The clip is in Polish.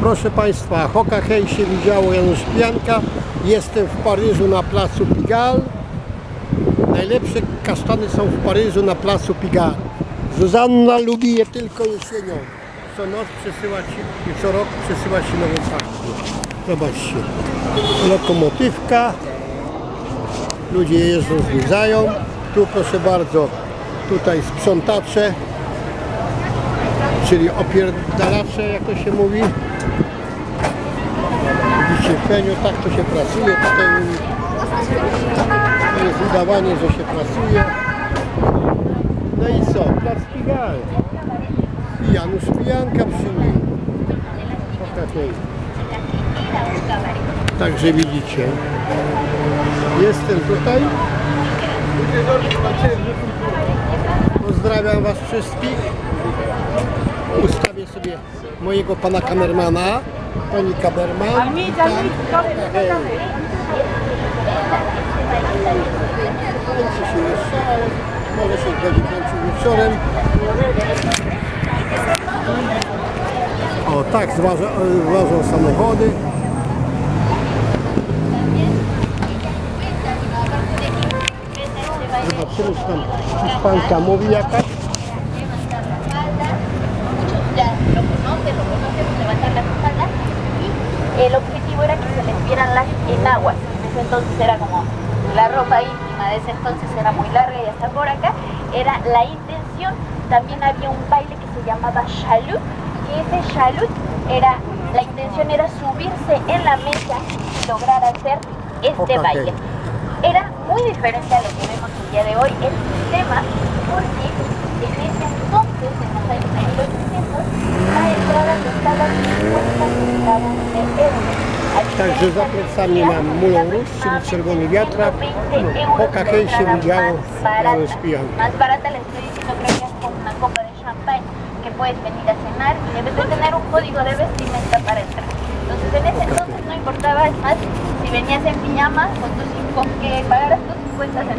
Proszę Państwa, Hoka Hej się widziało Janusz Pijanka. Jestem w Paryżu na placu Pigalle. Najlepsze kasztany są w Paryżu na placu Pigalle. Zuzanna lubi je tylko jesienią. Co noc przesyła ci, co rok przesyła ci nową partię. Zobaczcie. Lokomotywka. Ludzie jeżdżą, zwiedzają. Tu proszę bardzo, tutaj sprzątacze, czyli opierdalacze, jak to się mówi. Widzicie, Feniu, tak to się pracuje. To jest udawanie, że się pracuje. No i co? Plac Pigalle. I Janusz Pijanka przy nim. Także widzicie. Jestem tutaj. Pozdrawiam Was wszystkich. Mojego pana kamermana. Pani kamerman. Witam. Hej. Kręci się może się będzie wieczorem. O tak, zważa, zważą samochody. Zobaczymy, czy tam Hiszpanka mówi jakaś. Las enaguas. En ese entonces era como la ropa íntima de ese entonces era muy larga y hasta por acá era la intención. También había un baile que se llamaba chalut y ese chalut era la intención era subirse en la mesa y lograr hacer este baile. Era muy diferente a lo que vemos el día de hoy el sistema porque en ese entonces, en los años 1800, la entrada costaba 50 centavos de euro. Así que Także za plecami mam mulą róż, czyli czerwony wiatrak. No, Hoka Hej się widziało de champagne que puedes venir a cenar y debes de tener un código de vestimenta para entrar. Entonces en ese entonces no importaba, es más, si venías en pijama con, tus, con que pagaras tus 50 centavos.